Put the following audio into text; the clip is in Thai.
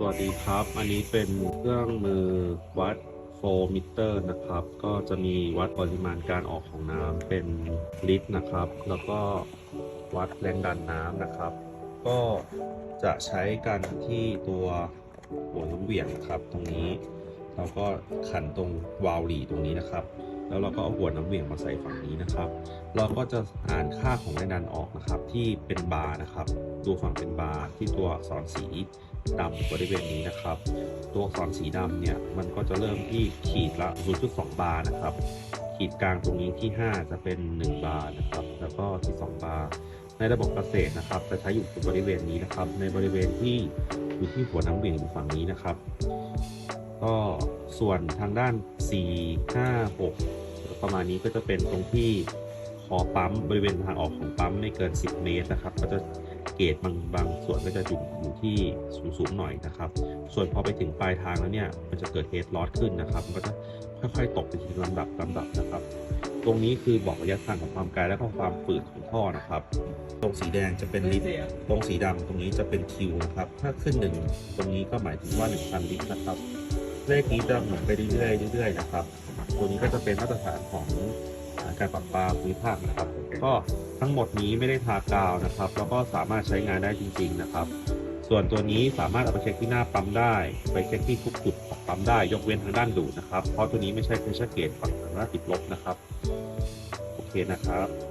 สวัสดีครับ อันนี้เป็นเครื่องมือวัดโฟมิเตอร์นะครับ ก็จะมีวัดปริมาณการออกของน้ำเป็นลิตรนะครับ แล้วก็วัดแรงดันน้ำนะครับ ก็จะใช้กันที่ตัวหัวน้ำเหวี่ยงครับตรงนี้ เราก็ขันตรงวาล์วหลีตรงนี้นะครับ แล้วเราก็เอาหัวน้ำเหวี่ยงมาใส่ฝั่งนี้นะครับ เราก็จะอ่านค่าของแรงดันออกนะครับ ที่เป็นบาร์นะครับ ตัวฝั่งเป็นบาร์ที่ตัวอักษรสีดำบริเวณนี้นะครับ ตัวอักษรสีดำเนี่ยมันก็จะเริ่มที่ขีดละ 0.2 บาร์นะครับ ขีดกลางตรงนี้ที่ 5 จะเป็น 1 บาร์นะครับ แล้วก็ที่ 2 บาร์ในระบบเกษตรนะครับ จะใช้อยู่บริเวณนี้นะครับ ในบริเวณที่อยู่ที่หัวน้ำเหวี่ยงอยู่ฝั่งนี้นะครับ ก็ส่วนทางด้าน 4 5 6 ประมาณนี้ก็จะเป็นตรงที่คอปั๊มบริเวณทางออกของปั๊มไม่เกิน 10 เมตรนะครับ ก็จะเกตบางบางส่วนก็จะอยู่อยู่ที่สูงสูงๆหน่อยนะครับ ส่วนพอไปถึงปลายทางแล้วเนี่ยมันจะเกิดเฮดลอสขึ้นนะครับมันก็จะค่อยๆ ตกไปทีลำดับลำดับนะครับ ตรงนี้คือบอกระยะทางของความไกลและก็ความฝืดของท่อนะครับ ตรงสีแดงจะเป็นลิตรตรงสีดำตรงนี้จะเป็นคิวนะครับ ถ้าขึ้นหนึ่งตรงนี้ก็หมายถึงว่า1,000ลิตรนะครับ เลขนี้จะหมุนไปเรื่อยๆเรื่อยๆนะครับ ตัวนี้ก็จะเป็นมาตรฐานของการปรับปาภูมิภาคนะครับ ก็ทั้งหมดนี้ไม่ได้ทากาวนะครับ แล้วก็สามารถใช้งานได้จริง ๆนะครับ ส่วนตัวนี้สามารถเอาไปเช็คที่หน้าปั๊มได้ ไปเช็คที่ทุกจุดของปั๊มได้ ยกเว้นทางด้านดูดนะครับ เพราะตัวนี้ไม่ใช่เพชรเกตฝั่งทางด้านติดลบนะครับ โอเคนะครับ